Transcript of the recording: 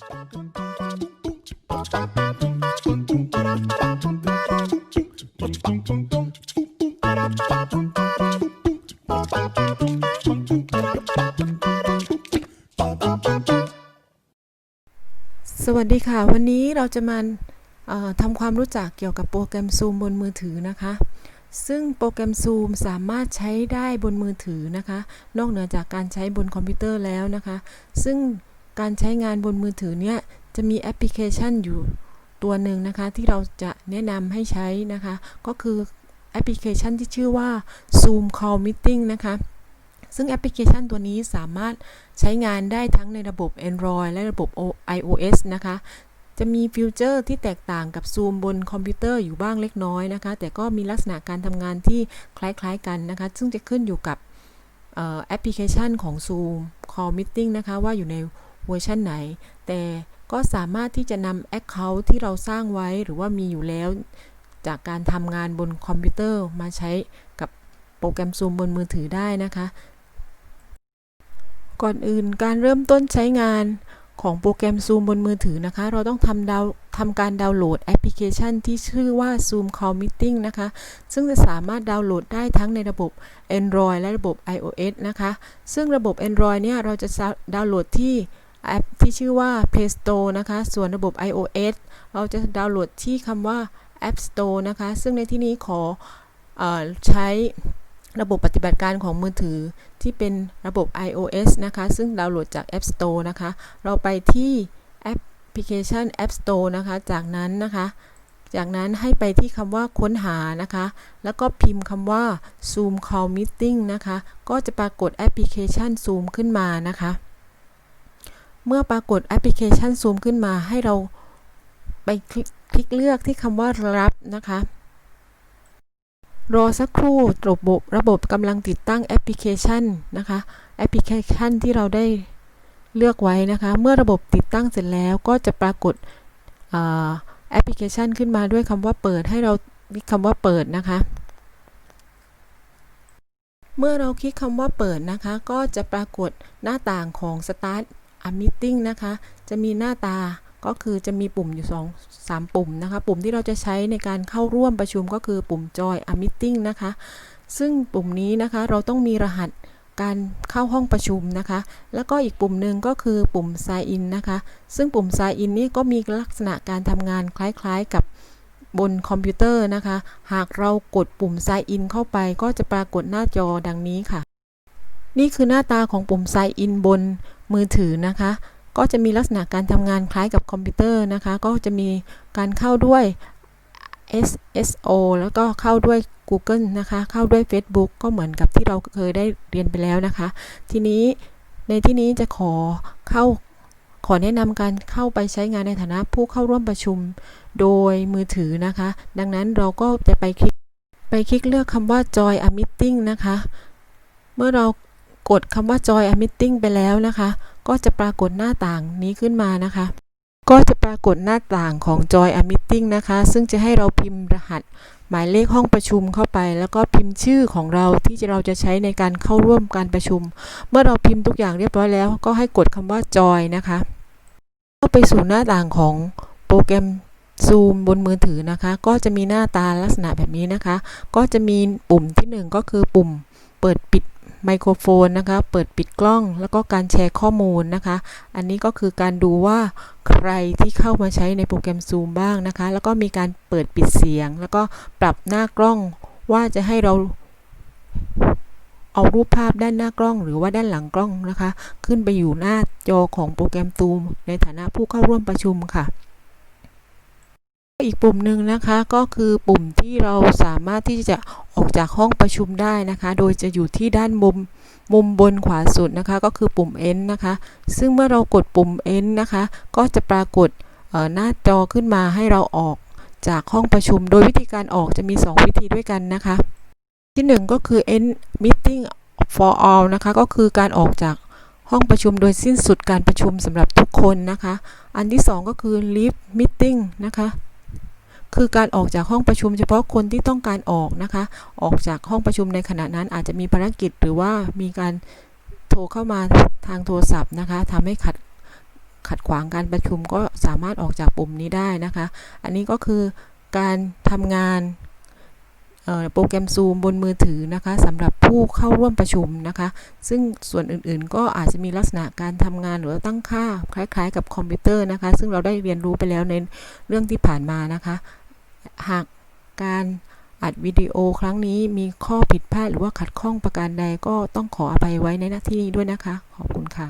สวัสดีค่ะ วันนี้เราจะมาทำความรู้จักเกี่ยวกับโปรแกรม Zoom บนมือถือนะคะ ซึ่งโปรแกรม Zoom สามารถใช้ได้บนมือถือนะคะ นอกเหนือจากการใช้บนคอมพิวเตอร์แล้วนะคะ ซึ่ง การใช้งานบนมือถือเนี่ยจะมีแอปพลิเคชันอยู่ตัวหนึ่งนะคะ ที่เราจะแนะนำให้ใช้นะคะ ก็คือแอปพลิเคชันที่ชื่อว่า Zoom Call Meeting นะคะ ซึ่งแอปพลิเคชันตัวนี้สามารถใช้งานได้ทั้งในระบบ Android และระบบ iOS นะคะ จะมีฟิวเจอร์ที่แตกต่างกับ Zoom บนคอมพิวเตอร์อยู่บ้างเล็กน้อยนะคะ แต่ก็มีลักษณะการทำงานที่คล้ายๆกันนะคะ ซึ่งจะขึ้นอยู่กับแอปพลิเคชันของ Zoom Call Meeting นะคะ ว่าอยู่ใน เวอร์ชันไหน แต่ก็สามารถที่จะนำ Account ที่เราสร้างไว้หรือว่ามีอยู่แล้ว จากการทำงานบนคอมพิวเตอร์มาใช้กับโปรแกรม Zoom บนมือถือได้นะคะ ก่อนอื่นการเริ่มต้นใช้งานของโปรแกรม Zoom บนมือถือนะคะ เราต้องทำดาวทำการดาวน์โหลดแอปพลิเคชันที่ชื่อว่า Zoom Call Meeting นะคะ ซึ่งจะสามารถดาวน์โหลดได้ทั้งในระบบ Android และระบบ iOS นะคะ ซึ่งระบบ Android เนี่ย เราจะดาวน์โหลดที่ แอปที่ชื่อว่า Play Store นะคะ ส่วนระบบ iOS เราจะดาวน์โหลดที่คำว่า App Store นะคะ ซึ่งในที่นี้ขออใช้ระบบปฏิบัติการของมือถือที่เป็นระบบ iOS นะคะ ซึ่งดาวน์โหลดจาก App Store นะคะ เราไปที่แอปพลิเคชัน App Store นะคะ จากนั้นนะคะ จากนั้นให้ไปที่คำว่าค้นหานะคะ แล้วก็พิมพ์คำว่า Zoom Call Meeting นะคะ ก็จะปรากฏแอปพลิเคชัน Zoom ขึ้นมานะคะ เมื่อปรากฏแอปพลิเคชัน Zoom ขึ้นมาให้เราไปคลิกเลือกที่คำว่ารับนะคะ รอสักครู่ระบบระบบกำลังติดตั้งแอปพลิเคชันนะคะ แอปพลิเคชันที่เราได้เลือกไว้นะคะ เมื่อระบบติดตั้งเสร็จแล้วก็จะปรากฏแอปพลิเคชันขึ้นมาด้วยคำว่าเปิดให้เราคลิกคำว่าเปิดนะคะ เมื่อเราคลิกคำว่าเปิดนะคะ ก็จะปรากฏหน้าต่างของ Start a Meeting นะคะ จะมีหน้าตาก็คือจะมีปุ่มอยู่2 3ปุ่มนะคะ ปุ่มที่เราจะใช้ในการเข้าร่วมประชุมก็คือปุ่ม Join a Meeting นะคะ ซึ่งปุ่มนี้นะคะเราต้องมีรหัสการเข้าห้องประชุมนะคะ แล้วก็อีกปุ่มหนึ่งก็คือปุ่ม Sign In นะคะ ซึ่งปุ่ม Sign In นี่ก็มีลักษณะการทำงานคล้ายๆกับบนคอมพิวเตอร์นะคะ หากเรากดปุ่ม Sign In เข้าไปก็จะปรากฏหน้าจอดังนี้ค่ะ นี่คือหน้าตาของปุ่ม Sign In บนมือถือนะคะ ก็จะมีลักษณะการทำงานคล้ายกับคอมพิวเตอร์นะคะ ก็จะมีการเข้าด้วย SSO แล้วก็เข้าด้วย Google นะคะ เข้าด้วย Facebook ก็เหมือนกับที่เราเคยได้เรียนไปแล้วนะคะ ทีนี้ในที่นี้จะขอเข้าขอแนะนำการเข้าไปใช้งานในฐานะผู้เข้าร่วมประชุมโดยมือถือนะคะ ดังนั้นเราก็จะไปคลิกไปคลิกเลือกคำว่า Join a Meeting นะคะ เมื่อเรา กดคำว่า Join a Meeting ไปแล้วนะคะ ก็จะปรากฏหน้าต่างนี้ขึ้นมานะคะ ก็จะปรากฏหน้าต่างของ Join a Meeting นะคะ ซึ่งจะให้เราพิมพ์รหัสหมายเลขห้องประชุมเข้าไป แล้วก็พิมพ์ชื่อของเราที่เราจะใช้ในการเข้าร่วมการประชุม เมื่อเราพิมพ์ทุกอย่างเรียบร้อยแล้ว ก็ให้กดคำว่า Join นะคะเข้าไปสู่หน้าต่างของโปรแกรม Zoom บนมือถือนะคะ ก็จะมีหน้าตาลักษณะแบบนี้นะคะ ก็จะมีปุ่มที่หนึ่งก็คือปุ่มเปิดปิด ไมโครโฟนนะคะ เปิดปิดกล้องแล้วก็การแชร์ข้อมูลนะคะ อันนี้ก็คือการดูว่าใครที่เข้ามาใช้ในโปรแกรม Zoom บ้างนะคะ แล้วก็มีการเปิดปิดเสียง แล้วก็ปรับหน้ากล้องว่าจะให้เราเอารูปภาพด้านหน้ากล้องหรือว่าด้านหลังกล้องนะคะ ขึ้นไปอยู่หน้าจอของโปรแกรม Zoom ในฐานะผู้เข้าร่วมประชุมค่ะ อีกปุ่มหนึ่งนะคะก็คือปุ่มที่เราสามารถที่จะออกจากห้องประชุมได้นะคะ โดยจะอยู่ที่ด้านมุมมุมบนขวาสุดนะคะ ก็คือปุ่ม End นะคะ ซึ่งเมื่อเรากดปุ่ม End นะคะ ก็จะปรากฏหน้าจอขึ้นมาให้เราออกจากห้องประชุม โดยวิธีการออกจะมี 2 วิธีด้วยกันนะคะ ที่ 1 ก็คือ End Meeting for all นะคะ ก็คือการออกจากห้องประชุมโดยสิ้นสุดการประชุมสำหรับทุกคนนะคะ อันที่ 2 ก็คือ Leave Meeting นะคะ คือการออกจากห้องประชุมเฉพาะคนที่ต้องการออกนะคะ ออกจากห้องประชุมในขณะนั้นอาจจะมีภารกิจหรือว่ามีการโทรเข้ามาทางโทรศัพท์นะคะทำให้ขัดขัดขวางการประชุมก็สามารถออกจากปุ่มนี้ได้นะคะ อันนี้ก็คือการทำงานโปรแกรม Zoom บนมือถือนะคะสำหรับผู้เข้าร่วมประชุมนะคะ ซึ่งส่วนอื่นๆ ก็อาจจะมีลักษณะการทำงานหรือตั้งค่าคล้ายๆ กับคอมพิวเตอร์นะคะ ซึ่งเราได้เรียนรู้ไปแล้วในเรื่องที่ผ่านมานะคะ หากการอัดวิดีโอครั้งนี้มีข้อผิดพลาดหรือว่าขัดข้องประการใดก็ต้องขออภัยไว้ในหน้าที่นี้ด้วยนะคะ ขอบคุณค่ะ